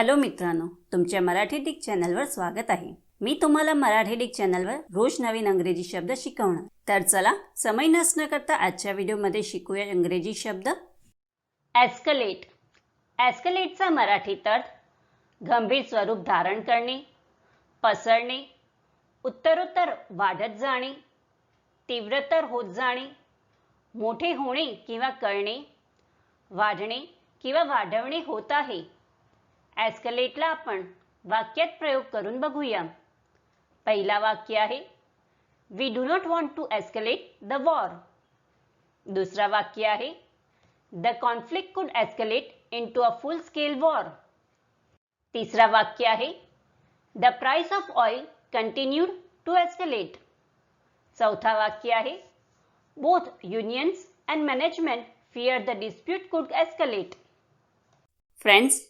Hello मित्रांनो तुमच्या Marathi Dick चॅनलवर स्वागत आहे. मी तुम्हाला मराठी डिक चॅनलवर रोज नवीन अंग्रेजी शब्द शिकवणार. तर चला समय नसणं करता आजच्या व्हिडिओमध्ये शिकूया इंग्रजी शब्द. ॲस्कलेट ॲस्कलेटचा मराठीत अर्थ गंभीर स्वरूप धारण करणे पसरणे उत्तरोत्तर वाढत जाणे तीव्रतर होत जाणे मोठे होणे किंवा कळणे वाढणे किंवा वाढवणे होत आहे. ॲस्कलेटला आपण वाक्यात प्रयोग करून बघूया. पहिला वाक्य आहे we do not want to escalate the war दुसरा वाक्य आहे the conflict could escalate into a full scale war तिसरा वाक्य आहे the price of oil continued to escalate चौथा वाक्य आहे both unions and management fear the dispute could escalate friends